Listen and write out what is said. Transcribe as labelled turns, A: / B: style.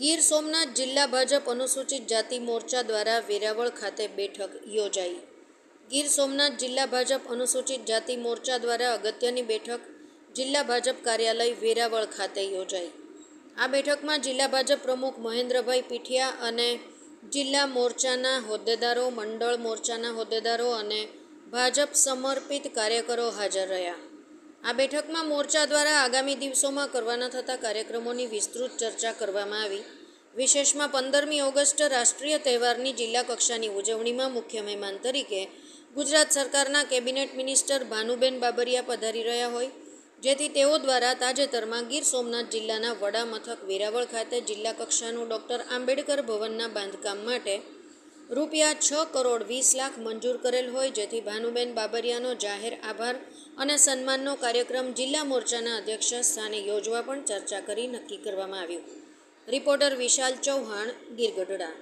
A: ગીર સોમનાથ જિલ્લા ભાજપ અનુસૂચિત જાતિ મોરચા દ્વારા વેરાવળ ખાતે બેઠક યોજાઈ. ગીર સોમનાથ જિલ્લા ભાજપ અનુસૂચિત જાતિ મોરચા દ્વારા અગત્યની બેઠક જિલ્લા ભાજપ કાર્યાલય વેરાવળ ખાતે યોજાઈ. આ બેઠકમાં જિલ્લા ભાજપ પ્રમુખ મહેન્દ્રભાઈ પીઠિયા અને જિલ્લા મોરચાના હોદ્દેદારો, મંડળ મોરચાના હોદ્દેદારો અને ભાજપ સમર્પિત કાર્યકરો હાજર રહ્યા. આ બેઠકમાં મોરચા દ્વારા આગામી દિવસોમાં કરવાના થતા કાર્યક્રમોની વિસ્તૃત ચર્ચા કરવામાં આવી. વિશેષમાં પંદરમી ઓગસ્ટ રાષ્ટ્રીય તહેવારની જિલ્લા કક્ષાની ઉજવણીમાં મુખ્ય મહેમાન તરીકે ગુજરાત સરકારના કેબિનેટ મિનિસ્ટર ભાનુબેન બાબરિયા પધારી રહ્યા હોય. જેથી તેઓ દ્વારા તાજેતરમાં ગીર સોમનાથ જિલ્લાના વડા મથક વેરાવળ ખાતે જિલ્લા કક્ષાનું ડૉક્ટર આંબેડકર ભવનના બાંધકામ માટે રૂપિયા છ કરોડ વીસ લાખ મંજૂર કરેલ હોય જેથી ભાનુબેન બાબરિયાનો જાહેર આભાર અને સન્માનનો કાર્યક્રમ જિલ્લા મોરચાના અધ્યક્ષ સ્થાને યોજવા પણ ચર્ચા કરી નક્કી કરવામાં આવ્યું. રિપોર્ટર વિશાલ ચૌહાણ ગીરગઢડા